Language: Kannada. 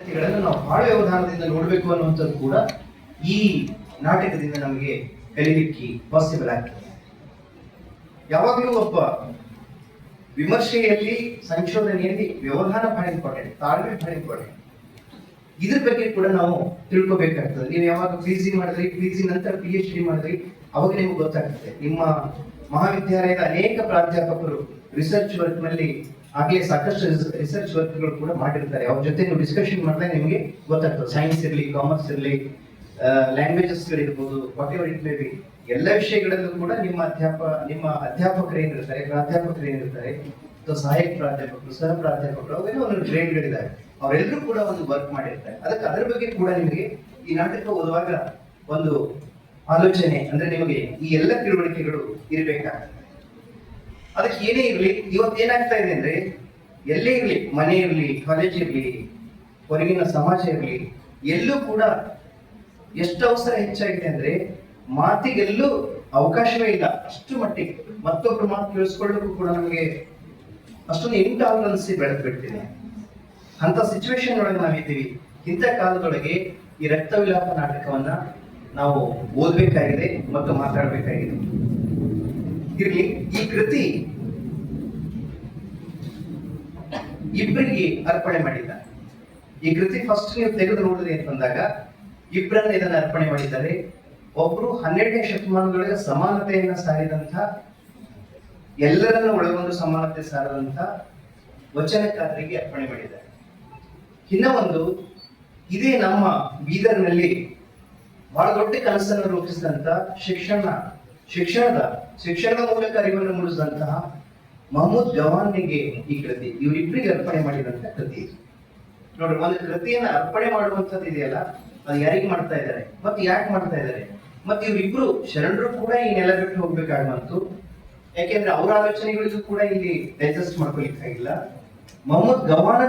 ಗಳನ್ನು ನಾವು ಬಹಳ ವ್ಯವಧಾನದಿಂದ ನೋಡಬೇಕು ಅನ್ನುವಂಥದ್ದು ಕೂಡ ಈ ನಾಟಕದಿಂದ ನಮಗೆ ಕಲಿಲಿಕ್ಕೆ ಪಾಸಿಬಲ್ ಆಗ್ತದೆ. ಯಾವಾಗಲೂ ಒಬ್ಬ ವಿಮರ್ಶೆಯಲ್ಲಿ, ಸಂಶೋಧನೆಯಲ್ಲಿ ವ್ಯವಧಾನ ಇಂಪಾರ್ಟೆಂಟ್ ತಾಳ್ಮೆ ಇಂಪಾರ್ಟೆಂಟ್ ಇದ್ರ ಬಗ್ಗೆ ಕೂಡ ನಾವು ತಿಳ್ಕೊಬೇಕಾಗ್ತದೆ. ನೀವು ಯಾವಾಗ ಪಿ ಜಿ ಮಾಡಿದ್ರಿ ಪಿ ಜಿ ನಂತರ ಪಿ ಎಚ್ ಡಿ ಮಾಡಿದ್ರಿ, ಅವಾಗ ನಿಮ್ಗೆ ಗೊತ್ತಾಗ್ತದೆ ನಿಮ್ಮ ಮಹಾವಿದ್ಯಾಲಯದ ಅನೇಕ ಪ್ರಾಧ್ಯಾಪಕರು ರಿಸರ್ಚ್ ವರ್ಕ್ನಲ್ಲಿ ಆಗ್ಲೇ ಸಾಕಷ್ಟು ರಿಸರ್ಚ್ ವರ್ಕ್ಗಳು ಕೂಡ ಮಾಡಿರ್ತಾರೆ. ಅವ್ರ ಜೊತೆ ನೀವು ಡಿಸ್ಕಷನ್ ಮಾಡಿದಾಗ ನಿಮಗೆ ಗೊತ್ತಾಗ್ತದೆ. ಸೈನ್ಸ್ ಇರಲಿ ಕಾಮರ್ಸ್ ಇರಲಿ ಲ್ಯಾಂಗ್ವೇಜಸ್ ಇರ್ಬೋದು whatever it may be ಎಲ್ಲ ವಿಷಯಗಳಲ್ಲೂ ಕೂಡ ನಿಮ್ಮ ಅಧ್ಯಾಪ, ನಿಮ್ಮ ಅಧ್ಯಾಪಕರು ಏನಿರ್ತಾರೆ, ಪ್ರಾಧ್ಯಾಪಕರು ಏನಿರ್ತಾರೆ ಅಥವಾ ಸಹಾಯಕ ಪ್ರಾಧ್ಯಾಪಕರು, ಸಹ ಪ್ರಾಧ್ಯಾಪಕರು ಅವೆಲ್ಲ ಒಂದು ಗ್ರೇಡ್ಗಳಿದ್ದಾರೆ ಅವರೆಲ್ಲರೂ ಕೂಡ ಒಂದು ವರ್ಕ್ ಮಾಡಿರ್ತಾರೆ. ಅದಕ್ಕೆ ಅದರ ಬಗ್ಗೆ ಕೂಡ ನಿಮಗೆ ಈ ನಾಟಕ ಓದುವಾಗ ಒಂದು ಆಲೋಚನೆ ಅಂದ್ರೆ ನಿಮಗೆ ಈ ಎಲ್ಲ ತಿಳುವಳಿಕೆಗಳು ಇರಬೇಕಾಗ್ತದೆ ಅದಕ್ಕೆ ಏನೇ ಇರಲಿ, ಇವತ್ತು ಏನಾಗ್ತಾ ಇದೆ ಅಂದ್ರೆ, ಎಲ್ಲೇ ಇರಲಿ, ಮನೆ ಇರಲಿ ಕಾಲೇಜ್ ಇರಲಿ, ಹೊರಗಿನ ಸಮಾಜ ಇರಲಿ, ಎಲ್ಲೂ ಕೂಡ ಎಷ್ಟು ಅವಸರ ಹೆಚ್ಚಾಗಿದೆ ಅಂದ್ರೆ, ಮಾತಿಗೆಲ್ಲೂ ಅವಕಾಶವೇ ಇಲ್ಲ. ಅಷ್ಟು ಮಟ್ಟಿಗೆ ಮತ್ತೊಬ್ರು ಮಾತು ಕೇಳಿಸ್ಕೊಳ್ಳೋಕ್ಕೂ ಕೂಡ ನಮಗೆ ಅಷ್ಟೊಂದು ಇಂಟಾಲರೆನ್ಸಿ ಬೆಳೆದು ಬಿಡ್ತೀನಿ ಅಂತ ಸಿಚುವೇಶನ್ ಒಳಗೆ ನಾವಿದ್ದೀವಿ ಇಂಥ ಕಾಲದೊಳಗೆ ಈ ರಕ್ತ ವಿಲಾಪ ನಾಟಕವನ್ನ ನಾವು ಓದ್ಬೇಕಾಗಿದೆ ಮತ್ತು ಮಾತಾಡಬೇಕಾಗಿದೆ. ಇಲ್ಲಿ ಈ ಕೃತಿ ಇಬ್ಬರಿಗೆ ಅರ್ಪಣೆ ಮಾಡಿದ್ದಾರೆ ಈ ಕೃತಿ ಫಸ್ಟ್ ನೀವು ತೆಗೆದು ನೋಡಿದ್ರಿ ಅಂತಂದಾಗ ಇಬ್ಬರನ್ನ ಇದನ್ನ ಅರ್ಪಣೆ ಮಾಡಿದ್ದಾರೆ. ಒಬ್ರು ಹನ್ನೆರಡನೇ ಶತಮಾನದೊಳಗೆ ಸಮಾನತೆಯನ್ನ ಸಾರಿದಂತ ಎಲ್ಲರನ್ನ ಒಳಗೊಂಡು ಸಮಾನತೆ ಸಾರದಂತ ವಚನಕಾರರಿಗೆ ಅರ್ಪಣೆ ಮಾಡಿದ್ದಾರೆ. ಇನ್ನ ಒಂದು, ಇದೇ ನಮ್ಮ ಬೀದರ್ನಲ್ಲಿ ಬಹಳ ದೊಡ್ಡ ಕನಸನ್ನು ರೂಪಿಸಿದಂತ ಶಿಕ್ಷಣ, ಶಿಕ್ಷಣದ ಶಿಕ್ಷಣದ ಮೂಲಕ ಅರಿವನ್ನು ಮೂಡಿಸಿದಂತಹ ಮಹಮ್ಮದ್ ಜವಾನ್ಗೆ ಈ ಕೃತಿ, ಇವರಿಬ್ಬರಿಗೆ ಅರ್ಪಣೆ ಮಾಡಿದಂತ ಕೃತಿ. ನೋಡ್ರಿ, ಒಂದು ಕೃತಿಯನ್ನ ಅರ್ಪಣೆ ಮಾಡುವಂತದ್ದು ಇದೆಯಲ್ಲ, ಅದು ಯಾರಿಗೆ ಮಾಡ್ತಾ ಇದ್ದಾರೆ? ಮತ್ತೆ ಯಾಕೆ ಮಾಡ್ತಾ ಇದ್ದಾರೆ? ಮತ್ತೆ ಇವರಿಬ್ರು ಶರಣರು ಕೂಡ ಈ ನೆಲ ಬಿಟ್ಟು ಹೋಗ್ಬೇಕಾಗುವಂತು ಯಾಕೆಂದ್ರೆ ಅವರ ಆಲೋಚನೆಗಳಿಗೂ ಕೂಡ ಇಲ್ಲಿ ಡೈಜೆಸ್ಟ್ ಮಾಡ್ಕೊಲಿಕ್ಕಾಗಿಲ್ಲ ಮೊಹಮ್ಮದ್ ಗವಾನ